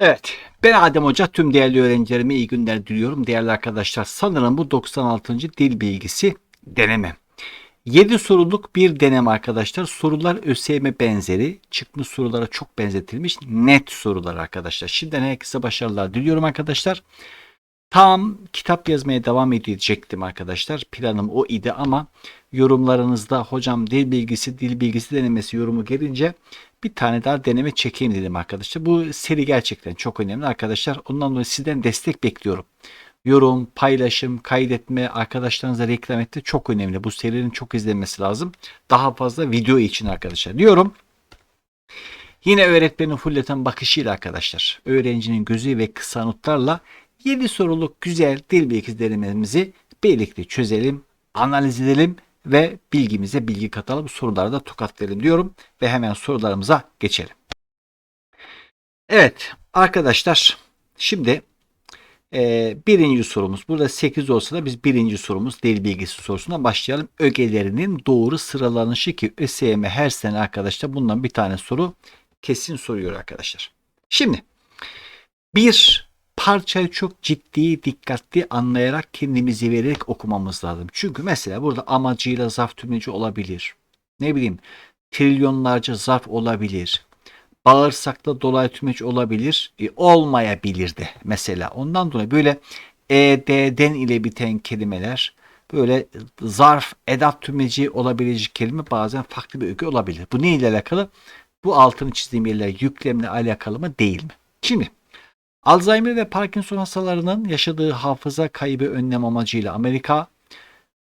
Evet, ben Adem Hoca. Tüm değerli öğrencilerime iyi günler diliyorum. Değerli arkadaşlar, sanırım bu 96. dil bilgisi deneme. 7 soruluk bir deneme arkadaşlar. Sorular ÖSYM benzeri. Çıkmış sorulara çok benzetilmiş. Net sorular arkadaşlar. Şimdiden herkese başarılar diliyorum arkadaşlar. Tam kitap yazmaya devam edecektim arkadaşlar. Planım o idi ama yorumlarınızda hocam dil bilgisi, dil bilgisi denemesi yorumu gelince bir tane daha deneme çekeyim dedim arkadaşlar. Bu seri gerçekten çok önemli arkadaşlar. Ondan dolayı sizden destek bekliyorum. Yorum, paylaşım, kaydetme, arkadaşlarınıza reklam etme çok önemli. Bu serinin çok izlenmesi lazım. Daha fazla video için arkadaşlar diyorum. Yine öğretmenin fulleten bakışıyla arkadaşlar. Öğrencinin gözü ve kısa notlarla 7 soruluk güzel dil bilgisi denememizi birlikte çözelim, analiz edelim ve bilgimize bilgi katalım. Sorularda tokat verelim diyorum ve hemen sorularımıza geçelim. Evet arkadaşlar şimdi e, birinci sorumuz burada 8 olsa da biz birinci sorumuz dil bilgisi sorusuna başlayalım. Ögelerinin doğru sıralanışı ki ÖSYM her sene arkadaşlar bundan bir tane soru kesin soruyor arkadaşlar. Şimdi bir parçayı çok ciddi, dikkatli anlayarak kendimizi vererek okumamız lazım. Çünkü mesela burada amacıyla zarf tümleci olabilir. Ne bileyim trilyonlarca zarf olabilir. Bağırsakla dolayı tümeç olabilir. E, olmayabilir de mesela. Ondan dolayı böyle ed'den ile biten kelimeler böyle zarf, edat tümleci olabilecek kelime bazen farklı bir öge olabilir. Bu ne ile alakalı? Bu altını çizdiğim yerler yüklemle alakalı mı değil mi? Şimdi Alzheimer ve Parkinson hastalarının yaşadığı hafıza kaybı önlem amacıyla Amerika,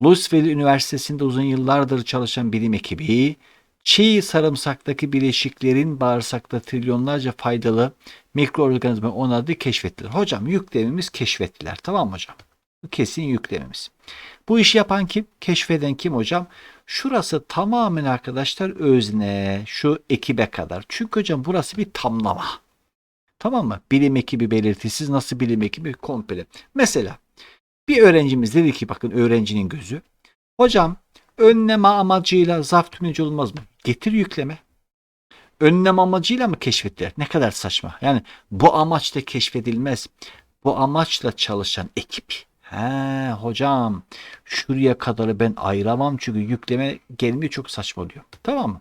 Louisville Üniversitesi'nde uzun yıllardır çalışan bilim ekibi, çiğ sarımsaktaki bileşiklerin bağırsakta trilyonlarca faydalı mikroorganizma onadı keşfettiler. Hocam yüklemimiz keşfettiler. Tamam hocam? Bu kesin yüklemimiz. Bu işi yapan kim? Keşfeden kim hocam? Şurası tamamen arkadaşlar özne. Şu ekibe kadar. Çünkü hocam burası bir tamlama. Tamam mı? Bilim ekibi belirtisiz nasıl bilim ekibi komple. Mesela bir öğrencimiz dedi ki bakın öğrencinin gözü. Hocam önleme amacıyla zarf tümleci olmaz mı? Getir yükleme. Önlem amacıyla mı keşfettiler? Ne kadar saçma. Yani bu amaçla keşfedilmez. Bu amaçla çalışan ekip. He hocam şuraya kadarı ben ayıramam çünkü yükleme gelmiyor çok saçma oluyor. Tamam mı?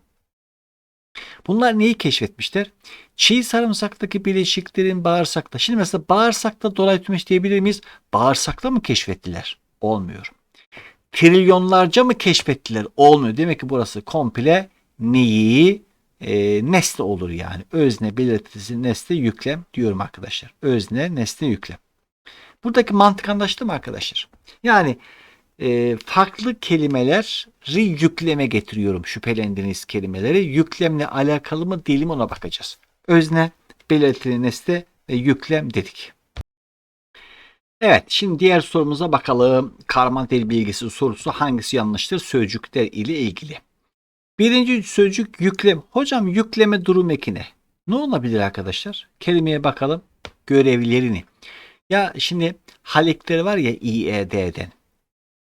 Bunlar neyi keşfetmişler? Çiğ sarımsaktaki bileşiklerin bağırsakta. Şimdi mesela bağırsakta dolayı tümeç diyebilir miyiz? Bağırsakta mı keşfettiler? Olmuyor. Trilyonlarca mı keşfettiler? Olmuyor. Demek ki burası komple neyi? E, nesne olur yani. Özne belirtisi nesne yüklem diyorum arkadaşlar. Özne nesne yüklem. Buradaki mantık anlaştı mı arkadaşlar? Yani e, farklı kelimeleri yükleme getiriyorum şüphelendiğiniz kelimeleri. Yüklemle alakalı mı değil mi ona bakacağız. Özne, belirtili nesne ve yüklem dedik. Evet şimdi diğer sorumuza bakalım. Karman dil bilgisi sorusu hangisi yanlıştır sözcükler ile ilgili. Birinci sözcük yüklem. Hocam yükleme durum ekine. Ne olabilir arkadaşlar? Kelimeye bakalım. Görevlerini. Ya şimdi halekleri var ya İED'den.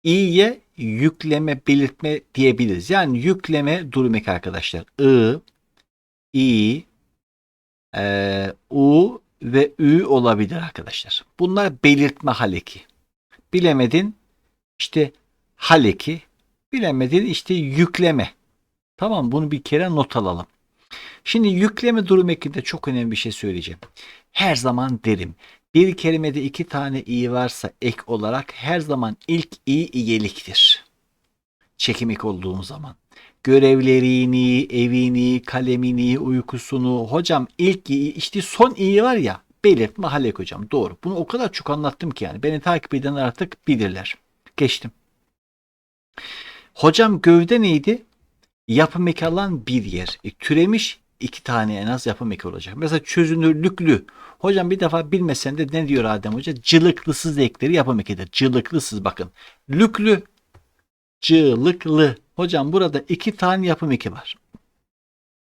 İ'ye yükleme belirtme diyebiliriz. Yani yükleme durum eki arkadaşlar. I, İ, e, U ve Ü olabilir arkadaşlar. Bunlar belirtme haleki. Bilemedin işte haleki. Bilemedin işte yükleme. Tamam bunu bir kere not alalım. Şimdi yükleme durum ekinde çok önemli bir şey söyleyeceğim. Her zaman derim. Bir kelimede iki tane i varsa ek olarak her zaman ilk i iyeliktir. Çekim ek olduğum zaman. Görevlerini, evini, kalemini, uykusunu. Hocam ilk i, işte son i var ya belirtme halek hocam. Doğru. Bunu o kadar çok anlattım ki yani. Beni takip edenler artık bilirler. Geçtim. Hocam gövde neydi? Yapım eki alan bir yer. E, türemiş iki tane en az yapım eki olacak. Mesela çözünürlüklü. Hocam bir defa bilmesen de ne diyor Adem Hoca? Cılıklısız ekleri yapım ekidir. Cılıklısız bakın. Lüklü, cılıklı. Hocam burada iki tane yapım eki var.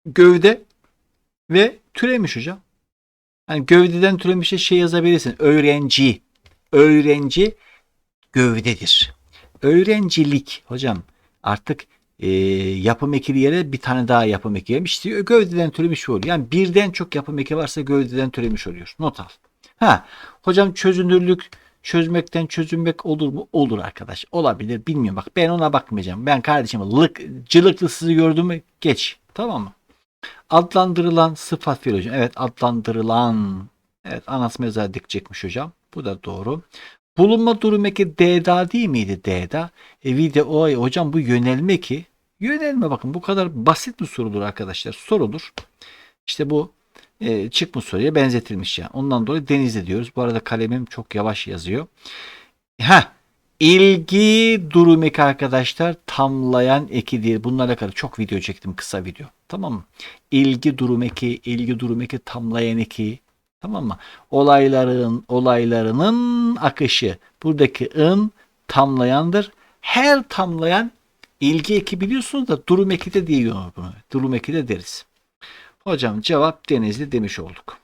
Gövde ve türemiş hocam. Yani gövdeden türemişe şey yazabilirsin. Öğrenci. Öğrenci gövdedir. Öğrencilik hocam artık e, yapım ekili yere bir tane daha yapım eki gelmiş. Gövdeden türemiş oluyor. Yani birden çok yapım eki varsa gövdeden türemiş oluyor. Not al. Ha, hocam çözünürlük çözmekten çözünmek olur mu? Olur arkadaş. Olabilir. Bilmiyorum bak ben ona bakmayacağım. Ben kardeşim lık, cılıklısızı gördüm mü geç. Tamam mı? Adlandırılan sıfat fiil hocam. Evet adlandırılan. Evet anas mezar dikecekmiş hocam. Bu da doğru. Bulunma durumu eki D'da değil miydi D'da? E video hocam bu yönelme ki. Yönelme bakın bu kadar basit bir sorudur arkadaşlar. Sorulur. İşte bu e, çıkmış soruya benzetilmiş yani. Ondan dolayı denizde diyoruz. Bu arada kalemim çok yavaş yazıyor. Ha ilgi durum eki arkadaşlar tamlayan eki değil. Bunlarla alakalı çok video çektim kısa video. Tamam mı? İlgi durum eki, ilgi durum eki tamlayan eki. Tamam mı? Olayların olaylarının akışı. Buradaki ın tamlayandır. Her tamlayan ilgi eki biliyorsunuz da durum eki de diyor bunu. Durum eki de deriz. Hocam cevap Denizli demiş olduk.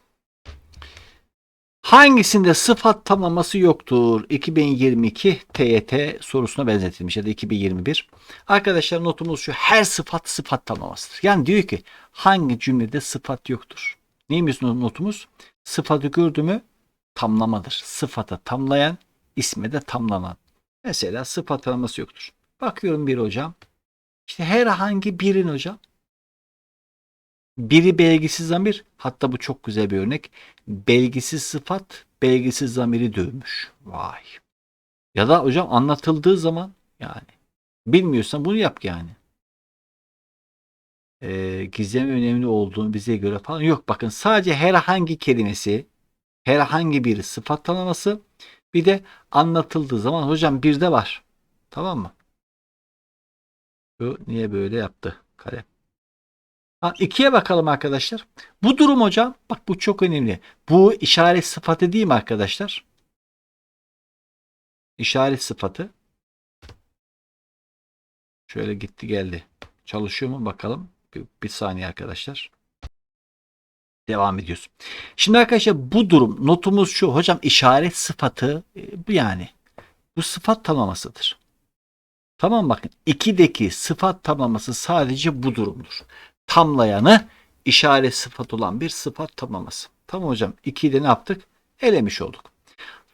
Hangisinde sıfat tamlaması yoktur? 2022 TYT sorusuna benzetilmiş ya da 2021. Arkadaşlar notumuz şu. Her sıfat sıfat tamlamasıdır. Yani diyor ki hangi cümlede sıfat yoktur? Neymiş notumuz? Sıfatı gördü mü tamlamadır. Sıfata tamlayan, isme de tamlanan. Mesela sıfat tamlaması yoktur. Bakıyorum bir hocam. İşte herhangi birin hocam. Biri belgisiz zamir. Hatta bu çok güzel bir örnek. Belgisiz sıfat, belgisiz zamiri dövmüş. Vay. Ya da hocam anlatıldığı zaman yani bilmiyorsan bunu yap yani. Ee, gizem önemli olduğunu bize göre falan yok. Bakın sadece herhangi kelimesi herhangi bir sıfat tanıması bir de anlatıldığı zaman hocam bir de var. Tamam mı? Bu niye böyle yaptı kalem? Ha, ikiye bakalım arkadaşlar. Bu durum hocam bak bu çok önemli. Bu işaret sıfatı değil mi arkadaşlar? İşaret sıfatı. Şöyle gitti geldi. Çalışıyor mu bakalım. Bir, bir saniye arkadaşlar. Devam ediyoruz. Şimdi arkadaşlar bu durum notumuz şu. Hocam işaret sıfatı e, yani. Bu sıfat tamlamasıdır. Tamam bakın. 2'deki sıfat tamlaması sadece bu durumdur tamlayanı işaret sıfat olan bir sıfat tamlaması. Tamam hocam. 2'yi de ne yaptık? Elemiş olduk.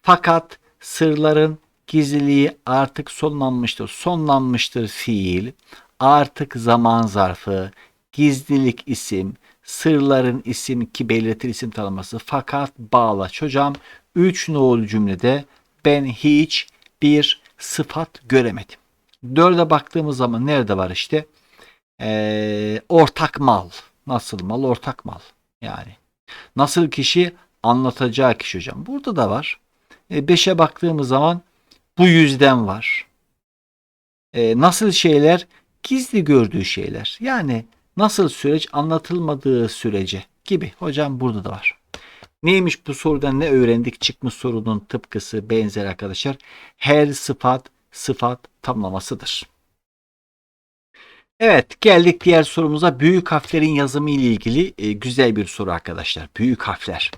Fakat sırların gizliliği artık sonlanmıştır. Sonlanmıştır fiil. Artık zaman zarfı, gizlilik isim, sırların isim ki belirtir isim tanıması. Fakat bağlaç. Hocam 3 nolu cümlede ben hiç bir sıfat göremedim. Dörde baktığımız zaman nerede var işte? e, ortak mal. Nasıl mal? Ortak mal. Yani. Nasıl kişi? Anlatacağı kişi hocam. Burada da var. E, beşe baktığımız zaman bu yüzden var. E, nasıl şeyler? Gizli gördüğü şeyler. Yani nasıl süreç anlatılmadığı sürece gibi. Hocam burada da var. Neymiş bu sorudan ne öğrendik? Çıkmış sorunun tıpkısı benzer arkadaşlar. Her sıfat sıfat tamlamasıdır. Evet geldik diğer sorumuza. Büyük harflerin yazımı ile ilgili e, güzel bir soru arkadaşlar. Büyük harfler.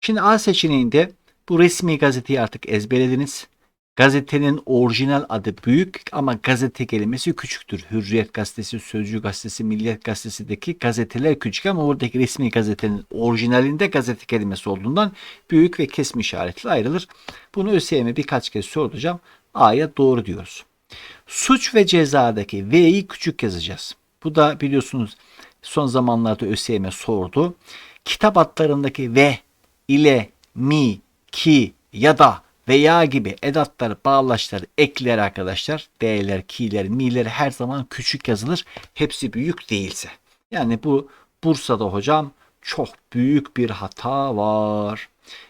Şimdi A seçeneğinde bu resmi gazeteyi artık ezberlediniz. Gazetenin orijinal adı büyük ama gazete kelimesi küçüktür. Hürriyet gazetesi, Sözcü gazetesi, Milliyet gazetesideki gazeteler küçük ama oradaki resmi gazetenin orijinalinde gazete kelimesi olduğundan büyük ve kesme işaretli ayrılır. Bunu ÖSYM birkaç kez soracağım. A'ya doğru diyoruz. Suç ve cezadaki V'yi küçük yazacağız. Bu da biliyorsunuz son zamanlarda ÖSYM sordu. Kitap adlarındaki ve, ile, mi, ki ya da veya gibi edatlar, bağlaçlar, ekler arkadaşlar. D'ler, ki'ler, mi'ler her zaman küçük yazılır. Hepsi büyük değilse. Yani bu Bursa'da hocam çok büyük bir hata var.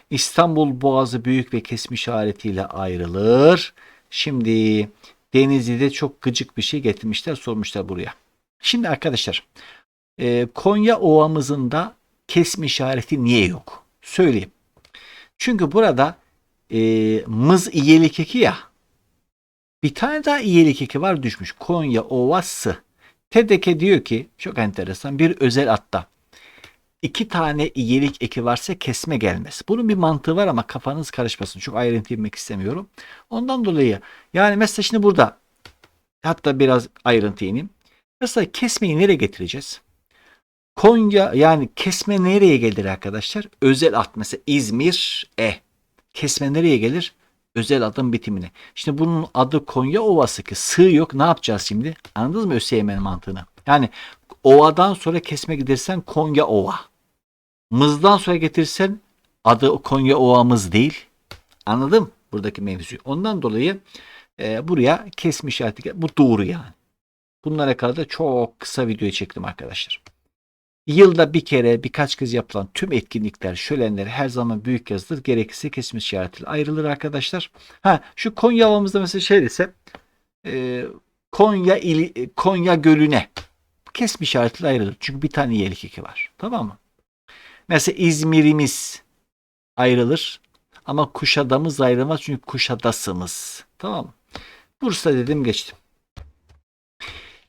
İstanbul Boğazı büyük ve kesmiş işaretiyle ayrılır. Şimdi Denizli'de çok gıcık bir şey getirmişler sormuşlar buraya. Şimdi arkadaşlar e, Konya Ovamızın da kesme işareti niye yok? Söyleyeyim. Çünkü burada e, mız iyelik eki ya. Bir tane daha iyelik eki var düşmüş. Konya Ovası. Tedeke diyor ki çok enteresan bir özel atta iki tane iyilik eki varsa kesme gelmez. Bunun bir mantığı var ama kafanız karışmasın. Çok ayrıntı girmek istemiyorum. Ondan dolayı yani mesela şimdi burada hatta biraz ayrıntı ineyim. Mesela kesmeyi nereye getireceğiz? Konya yani kesme nereye gelir arkadaşlar? Özel ad mesela İzmir E. Kesme nereye gelir? Özel adın bitimine. Şimdi bunun adı Konya Ovası ki sığ yok. Ne yapacağız şimdi? Anladınız mı ÖSYM'nin mantığını? Yani ovadan sonra kesme gidersen Konya Ova. Mızdan sonra getirsen adı Konya Ovamız değil. Anladım buradaki mevzuyu. Ondan dolayı e, buraya kesme işareti gel- bu doğru yani. Bunlara kadar da çok kısa video çektim arkadaşlar. Yılda bir kere birkaç kez yapılan tüm etkinlikler, şölenler her zaman büyük yazılır. Gerekirse kesme işaretiyle ayrılır arkadaşlar. Ha şu Konya havamızda mesela şey ise e, Konya ili, Konya Gölü'ne kesme işaretiyle ayrılır. Çünkü bir tane yelik eki var. Tamam mı? Mesela İzmir'imiz ayrılır. Ama Kuşadamız ayrılmaz çünkü Kuşadasımız. Tamam mı? Bursa dedim geçtim.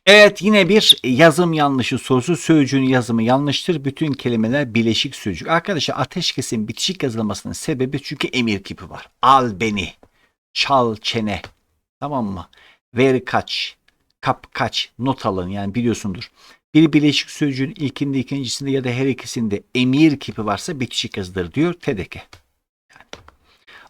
Evet yine bir yazım yanlışı sorusu. Sözcüğün yazımı yanlıştır. Bütün kelimeler bileşik sözcük. Arkadaşlar ateşkesin bitişik yazılmasının sebebi çünkü emir kipi var. Al beni. Çal çene. Tamam mı? Ver kaç. Kap kaç. Not alın yani biliyorsundur. Bir bileşik sözcüğün ilkinde ikincisinde ya da her ikisinde emir kipi varsa bitişik yazılır diyor TDK.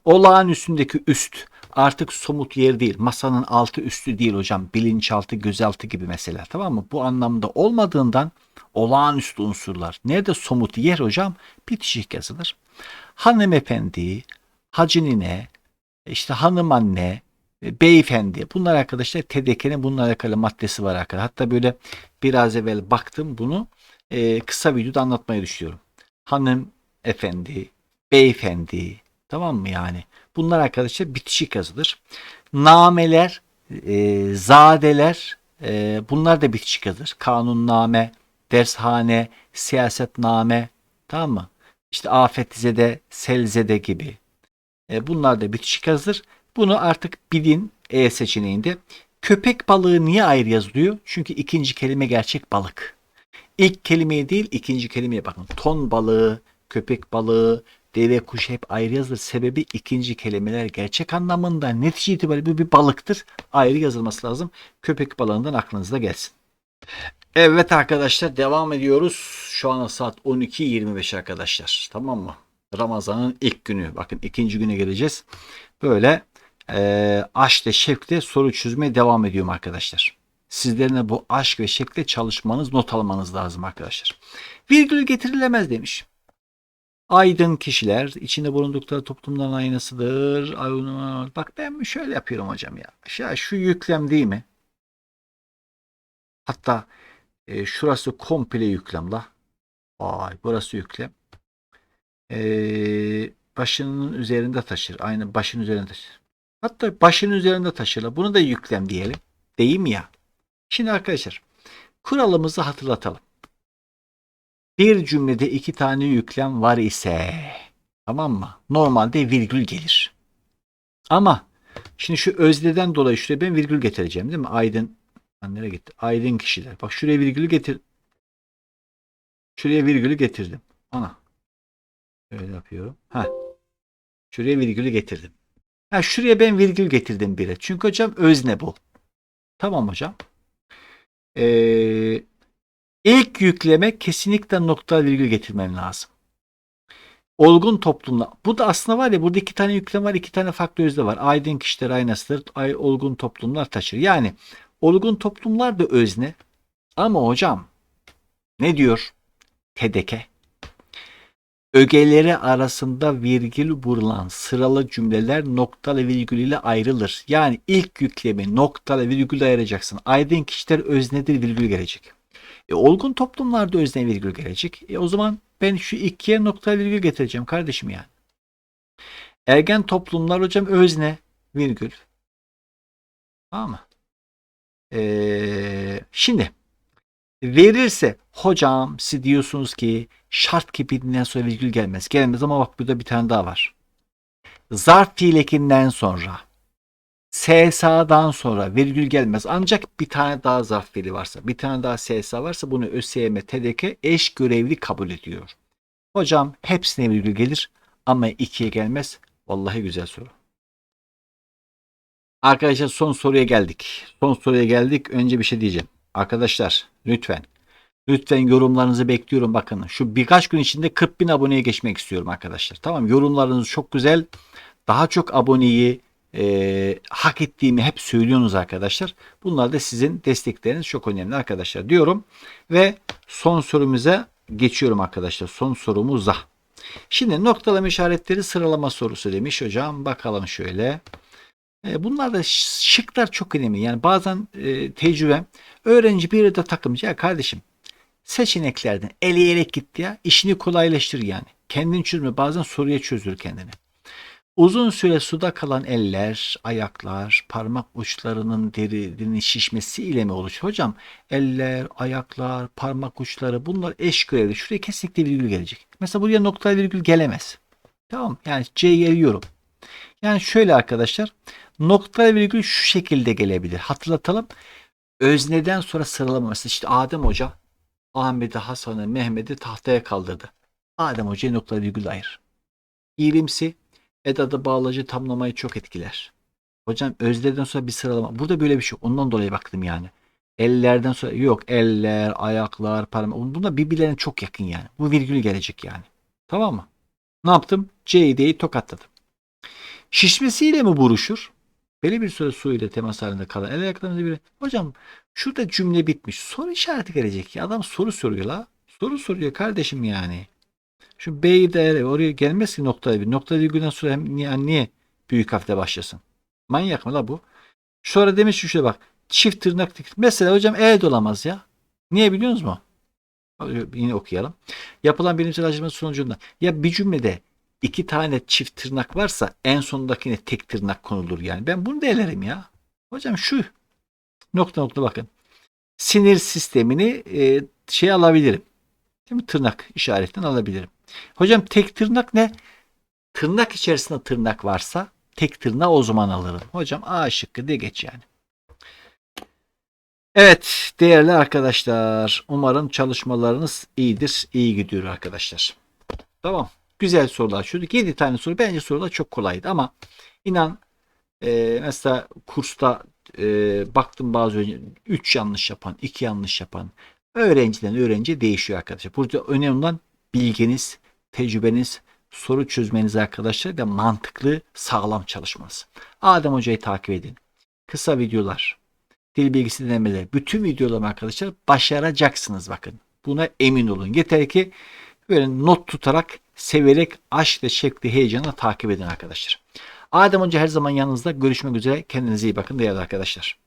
Olağan üstündeki üst artık somut yer değil. Masanın altı üstü değil hocam. Bilinçaltı, gözaltı gibi mesela. Tamam mı? Bu anlamda olmadığından olağanüstü unsurlar. Nerede somut yer hocam? Bitişik yazılır. Hanımefendi, hacı nine, işte hanım anne, e, beyefendi. Bunlar arkadaşlar TDK'nin bununla alakalı maddesi var arkadaşlar. Hatta böyle biraz evvel baktım bunu e, kısa videoda anlatmayı düşünüyorum. Hanım efendi, beyefendi, Tamam mı yani? Bunlar arkadaşlar bitişik yazılır. Nameler, e, zadeler e, bunlar da bitişik yazılır. Kanunname, dershane, siyasetname tamam mı? İşte afetzede, selzede gibi. E, bunlar da bitişik yazılır. Bunu artık bilin E seçeneğinde. Köpek balığı niye ayrı yazılıyor? Çünkü ikinci kelime gerçek balık. İlk kelimeye değil ikinci kelimeye bakın. Ton balığı, köpek balığı, deve kuş hep ayrı yazılır. Sebebi ikinci kelimeler gerçek anlamında netice itibariyle bu bir balıktır. Ayrı yazılması lazım. Köpek balığından aklınızda gelsin. Evet arkadaşlar devam ediyoruz. Şu an saat 12.25 arkadaşlar. Tamam mı? Ramazan'ın ilk günü. Bakın ikinci güne geleceğiz. Böyle e, aşk ve şevkle soru çözmeye devam ediyorum arkadaşlar. Sizlerin de bu aşk ve şevkle çalışmanız, not almanız lazım arkadaşlar. Virgül getirilemez demiş. Aydın kişiler içinde bulundukları toplumların aynasıdır. Ay- Bak ben şöyle yapıyorum hocam ya. Ya şu yüklem değil mi? Hatta e, şurası komple yüklem la. Vay burası yüklem. E, başının üzerinde taşır. Aynı başın üzerinde taşır. Hatta başın üzerinde taşır. Bunu da yüklem diyelim. Değil mi ya? Şimdi arkadaşlar kuralımızı hatırlatalım. Bir cümlede iki tane yüklem var ise tamam mı? Normalde virgül gelir. Ama şimdi şu özneden dolayı şuraya ben virgül getireceğim değil mi? Aydın Lan nereye gitti? Aydın kişiler. Bak şuraya virgülü getir. Şuraya virgülü getirdim. Ana. Öyle yapıyorum. Ha. Şuraya virgülü getirdim. Ha şuraya ben virgül getirdim bire. Çünkü hocam özne bu. Tamam hocam. Ee, ilk yükleme kesinlikle nokta virgül getirmem lazım. Olgun toplumla. Bu da aslında var ya burada iki tane yüklem var, iki tane farklı özne var. Aydın kişiler aynasıdır. Ay, olgun toplumlar taşır. Yani olgun toplumlar da özne. Ama hocam ne diyor? Tedeke. Ögeleri arasında virgül vurulan sıralı cümleler noktalı virgül ile ayrılır. Yani ilk yüklemi noktalı virgül ayıracaksın. Aydın kişiler öznedir virgül gelecek. E, olgun toplumlarda özne virgül gelecek. E, o zaman ben şu ikiye nokta virgül getireceğim kardeşim yani. Ergen toplumlar hocam özne virgül. Tamam mı? Ee, şimdi verirse hocam siz diyorsunuz ki şart kipinden sonra virgül gelmez. Gelmez ama bak burada bir tane daha var. Zarf fiilekinden sonra SSA'dan sonra virgül gelmez. Ancak bir tane daha zarf fiili varsa, bir tane daha SSA varsa bunu ÖSYM, TDK eş görevli kabul ediyor. Hocam hepsine virgül gelir ama ikiye gelmez. Vallahi güzel soru. Arkadaşlar son soruya geldik. Son soruya geldik. Önce bir şey diyeceğim. Arkadaşlar lütfen. Lütfen yorumlarınızı bekliyorum bakın. Şu birkaç gün içinde 40 bin aboneye geçmek istiyorum arkadaşlar. Tamam yorumlarınız çok güzel. Daha çok aboneyi e, hak ettiğimi hep söylüyorsunuz arkadaşlar. Bunlar da sizin destekleriniz çok önemli arkadaşlar diyorum. Ve son sorumuza geçiyorum arkadaşlar. Son sorumuza. Şimdi noktalama işaretleri sıralama sorusu demiş hocam. Bakalım şöyle. E, Bunlar da şıklar çok önemli. Yani bazen e, tecrübem öğrenci bir de takımcı ya kardeşim seçeneklerden eleyerek gitti ya işini kolaylaştır yani. Kendin çözme bazen soruya çözür kendini. Uzun süre suda kalan eller, ayaklar, parmak uçlarının derinin şişmesi ile mi oluşur? Hocam eller, ayaklar, parmak uçları bunlar eş görevli. Şuraya kesinlikle virgül gelecek. Mesela buraya nokta virgül gelemez. Tamam yani C'yi eliyorum. Yani şöyle arkadaşlar nokta virgül şu şekilde gelebilir. Hatırlatalım. Özneden sonra sıralama mesela işte Adem Hoca Ahmet'i, Hasan'ı, Mehmet'i tahtaya kaldırdı. Adem Hoca'ya nokta virgül ayır. İyilimsi edadı bağlacı tamlamayı çok etkiler. Hocam özlerden sonra bir sıralama. Burada böyle bir şey. Ondan dolayı baktım yani. Ellerden sonra yok. Eller, ayaklar, parmak. Bunlar birbirlerine çok yakın yani. Bu virgül gelecek yani. Tamam mı? Ne yaptım? C'yi tokatladım. Şişmesiyle mi buruşur? Belli bir süre su ile temas halinde kalan el ayaklarımızı biri. Hocam şurada cümle bitmiş. Soru işareti gelecek ya. Adam soru soruyor la. Soru soruyor kardeşim yani. Şu B'yi de oraya gelmez ki nokta bir. Nokta virgülden sonra hem niye, niye büyük harfle başlasın? Manyak mı la bu? Sonra demiş ki şöyle bak. Çift tırnak Mesela hocam el de olamaz ya. Niye biliyor musunuz mu? Yine okuyalım. Yapılan bilimsel araştırma sonucunda ya bir cümlede iki tane çift tırnak varsa en sondakine tek tırnak konulur yani. Ben bunu da ya. Hocam şu nokta nokta bakın. Sinir sistemini e, şey alabilirim. Mi? Tırnak işaretinden alabilirim. Hocam tek tırnak ne? Tırnak içerisinde tırnak varsa tek tırnağı o zaman alırım. Hocam A şıkkı de geç yani. Evet değerli arkadaşlar. Umarım çalışmalarınız iyidir. iyi gidiyor arkadaşlar. Tamam. Güzel sorular çözdük. 7 tane soru. Bence sorular çok kolaydı ama inan e, mesela kursta e, baktım bazı öğrenci 3 yanlış yapan, 2 yanlış yapan öğrenciden öğrenciye değişiyor arkadaşlar. Burada önemli olan bilginiz, tecrübeniz, soru çözmeniz arkadaşlar ve mantıklı, sağlam çalışmanız. Adem Hoca'yı takip edin. Kısa videolar, dil bilgisi denemeleri, bütün videolarımı arkadaşlar başaracaksınız bakın. Buna emin olun. Yeter ki böyle not tutarak, severek, aşkla, şevkle, heyecanla takip edin arkadaşlar. Adem Hoca her zaman yanınızda. Görüşmek üzere. Kendinize iyi bakın değerli arkadaşlar.